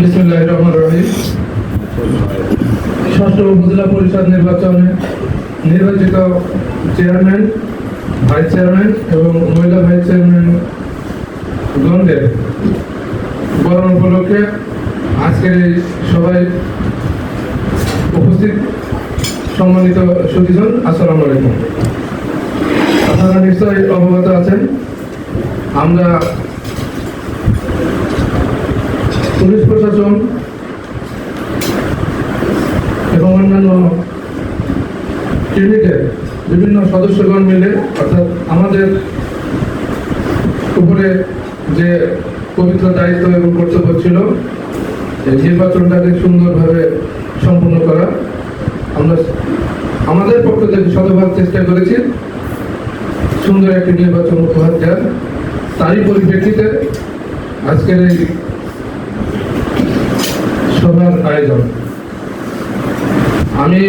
বিসমুল্লাহ রহমান রহিম। ষষ্ঠ উপজেলা পরিষদ নির্বাচনে নির্বাচিত চেয়ারম্যান, ভাইস চেয়ারম্যান এবং মহিলা ভাইস চেয়ারম্যান গণদের বরণ উপলক্ষে আজকের সবাই উপস্থিত সম্মানিত সুদীজন আসসালামু আলাইকুম। আপনারা নিশ্চয়ই অবগত আছেন। আমরা পুলিশ প্রশাসন এবং অন্যান্য ইউনিটের বিভিন্ন সদস্যগণ মিলে, অর্থাৎ আমাদের উপরে যে পবিত্র দায়িত্ব এবং কর্তব্য ছিল নির্বাচনটাকে সুন্দরভাবে সম্পূর্ণ করা। আমরা আমাদের পক্ষ থেকে শতভাগ চেষ্টা করেছি সুন্দর একটি নির্বাচন উপহার দেওয়ার। তারই পরিপ্রেক্ষিতে আজকের এই সভার আয়োজন আমি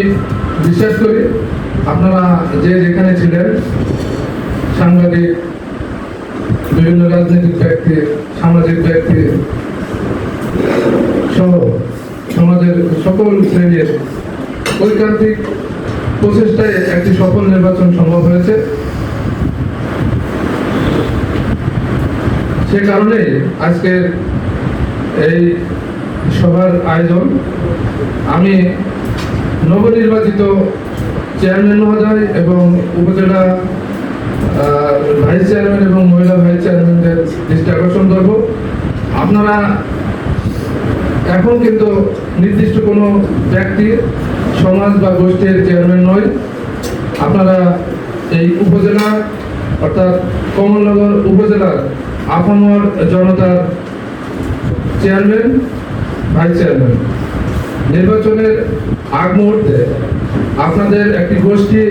বিশ্বাস করি আপনারা যে যেখানে ছিলেন, সাংবাদিক, বিভিন্ন রাজনৈতিক ব্যক্তি, সামাজিক ব্যক্তি সহ সমাজের সকল শ্রেণির ঐকান্তিক প্রচেষ্টায় একটি সফল নির্বাচন সম্ভব হয়েছে। সে কারণে আজকের এই সভার আয়োজন। আমি নবনির্বাচিত চেয়ারম্যান মহোদয় এবং উপজেলা ভাইস চেয়ারম্যান এবং মহিলা ভাইস চেয়ারম্যানদের দৃষ্টি আকর্ষণ করব। আপনারা এখন কিন্তু নির্দিষ্ট কোনো ব্যক্তি, সমাজ বা গোষ্ঠীর চেয়ারম্যান নয়। আপনারা এই উপজেলা, অর্থাৎ কমলনগর উপজেলার আপামর জনতার চেয়ারম্যান ভাইস চেয়ারম্যান নির্বাচনের আগ মুহূর্তে আপনাদের একটি গোষ্ঠী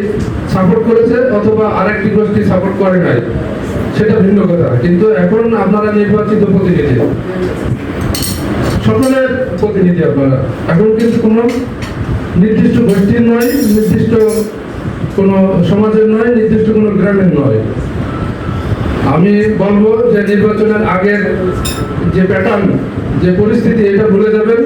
সাপোর্ট করেছে অথবা আরেকটি গোষ্ঠী সাপোর্ট করে নাই, সেটা ভিন্ন কথা। কিন্তু এখন আপনারা নির্বাচিত প্রতিনিধি। সকলের প্রতিনিধি আপনারা। এখন কিন্তু কোনো নির্দিষ্ট গোষ্ঠীর নয়, নির্দিষ্ট কোনো সমাজের নয়, নির্দিষ্ট কোনো গ্রামের নয়। আমি বলব যে নির্বাচনের আগের যে প্যাটার্ন যে পরিস্থিতি এটা ভুলে যাবেন।